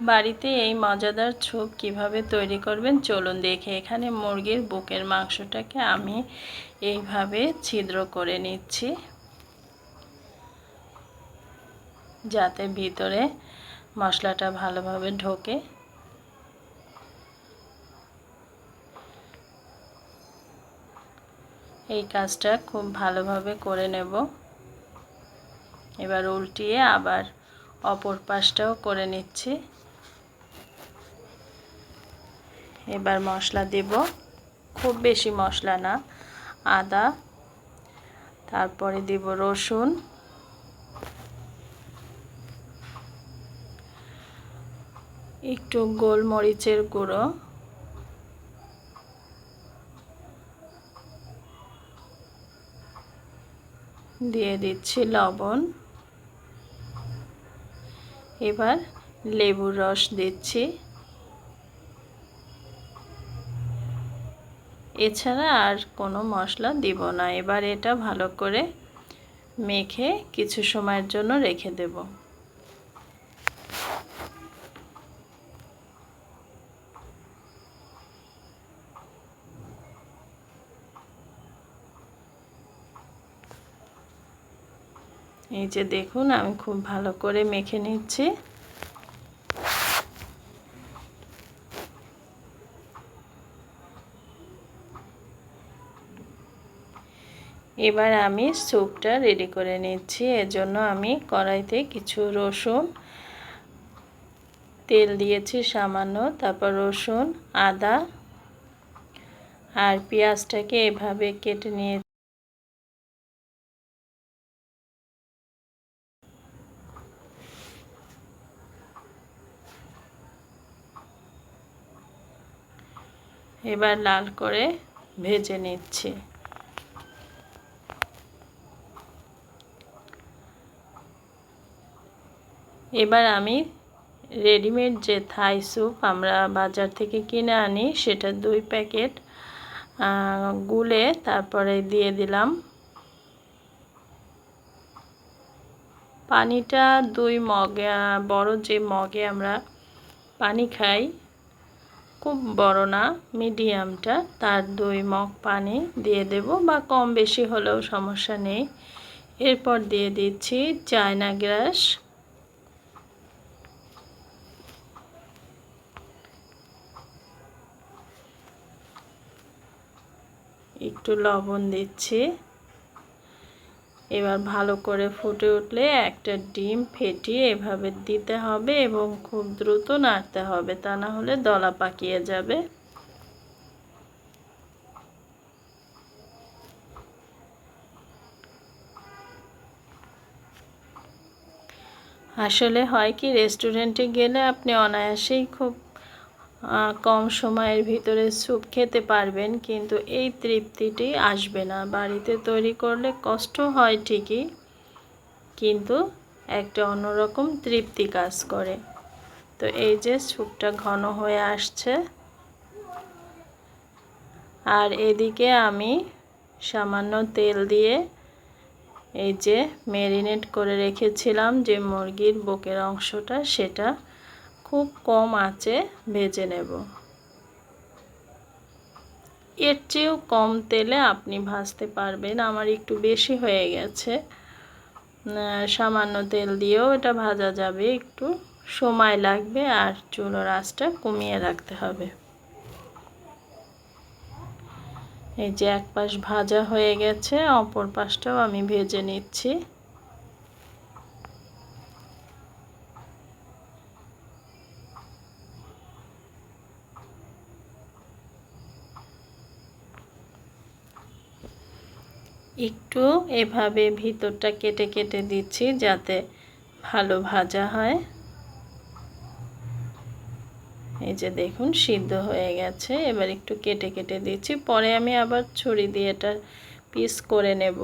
বাড়িতে এই মজাদার ছোপ কীভাবে তৈরি করবেন? চলুন দেখে। এখানে মুরগির বুকের মাংসটাকে আমি এইভাবে ছিদ্র করে নিচ্ছি। যাতে ভিতরে মশলাটা ভালোভাবে ঢোকে। এই কাজটা খুব ভালোভাবে করে নেব। এবার উল্টিয়ে আবার অপর পাশটাও করে নিচ্ছি। এবার মশলা দেব। খুব বেশি মশলা না, আদা, তারপরে দিব রসুন। একটু গোলমরিচের গুঁড়ো। দিয়ে দিচ্ছি লবণ। এবার লেবুর রস দিচ্ছি। এছাড়া আর কোনো মশলা দিব না। এবার এটা ভালো করে মেখে কিছু সময়ের জন্য রেখে দেব। এই যে দেখুন, আমি খুব ভালো করে মেখে নিচ্ছি। এবার আমি স্যুপটা রেডি করে নিচ্ছি। এজন্য আমি কড়াইতে কিছু রসুন, তেল দিয়েছি সামান্য, তারপর রসুন, আদা আর পেঁয়াজটাকে এভাবে কেটে নিয়ে এবার লাল করে ভেজে নিচ্ছি। এবার আমি রেডিমেড যে থাই স্যুপ আমরা বাজার থেকে কিনে আনি, সেটা দুই প্যাকেট গুলে তারপরে দিয়ে দিলাম। পানিটা দুই মগে, বড় যে মগে আমরা পানি খাই, খুব বড় না মিডিয়ামটা তার দুই মগ পানি দিয়ে দেব বা কম বেশি হলেও সমস্যা নেই। এরপর দিয়ে দিচ্ছি চায়না গ্রাস একটু লবণ দিচ্ছি। এবার ভালো করে ফুটে উঠলে একটা ডিম ফেটিয়ে এভাবে দিতে হবে এবং খুব দ্রুত নাড়তে হবে, তা না হলে দলা পাকিয়ে যাবে। আসলে হয় কি রেস্টুরেন্টে গেলে আপনি অনায়াসেই খুব কম সময়ের ভিতরে স্যুপ খেতে পারবেন, কিন্তু এই তৃপ্তিটি আসবে না। বাড়িতে তৈরি করলে কষ্ট হয় ঠিকই, কিন্তু একটা অন্যরকম তৃপ্তি কাজ করে। তো এই যে স্যুপটা ঘন হয়ে আসছে। আর এদিকে আমি সামান্য তেল দিয়ে এই যে ম্যারিনেট করে রেখেছিলাম যে মুরগির বুকের অংশটা, সেটা খুব কম আঁচে ভেজে নেব। এর চেয়েও কম তেলে আপনি ভাজতে পারবেন। আমার একটু বেশি হয়ে গেছে। সামান্য তেল দিয়েও এটা ভাজা যাবে। একটু সময় লাগবে আর চুলোর আঁচটা কমিয়ে রাখতে হবে। এই যে এক পাশ ভাজা হয়ে গেছে, অপর পাশটাও আমি ভেজে নিচ্ছি। একটু এভাবে ভিতরটা কেটে কেটে দিচ্ছি যাতে ভালো ভাজা হয়। এই যে দেখুন, সিদ্ধ হয়ে গেছে। এবার একটু কেটে কেটে দিচ্ছি। পরে আমি আবার ছুরি দিয়ে এটা পিস করে নেব।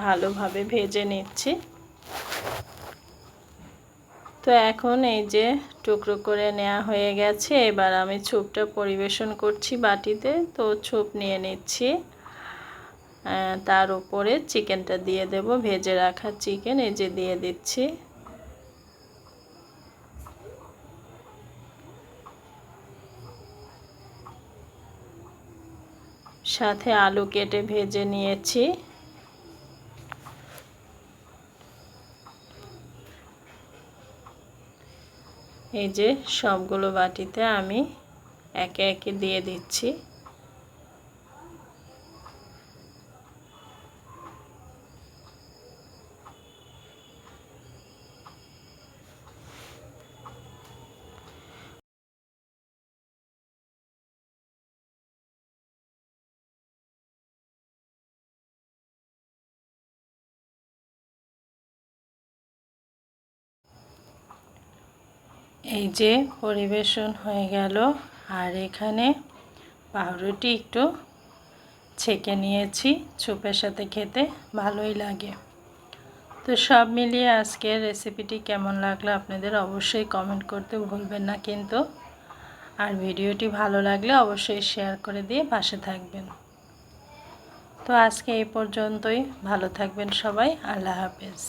ভালোভাবে ভেজে নিচ্ছি। তো এখন এই যে টুকরো করে নেওয়া হয়ে গেছে, এবার আমি ছুপটা পরিবেশন করছি বাটিতে। তো ছুপ নিয়ে নিচ্ছি। তার উপরে চিকেনটা দিয়ে দেব, ভেজে রাখা চিকেন এই যে দিয়ে দিচ্ছি। সাথে আলু কেটে ভেজে নিয়েছি। এই যে সবগুলো বাটিতে আমি একে একে দিয়ে দিচ্ছি। এই যে পরিবেশন হয়ে গেল। আর এখানে পাউরুটি একটু ছেঁকে নিয়েছি চুপের সাথে খেতে ভালোই লাগে। তো সব মিলিয়ে আজকের রেসিপিটি কেমন লাগল আপনাদের অবশ্যই কমেন্ট করতে ভুলবেন না কিন্তু। আর ভিডিওটি ভালো লাগলে অবশ্যই শেয়ার করে দিয়ে পাশে থাকবেন। তো আজকে এই পর্যন্তই। ভালো থাকবেন সবাই। আল্লাহ হাফেজ।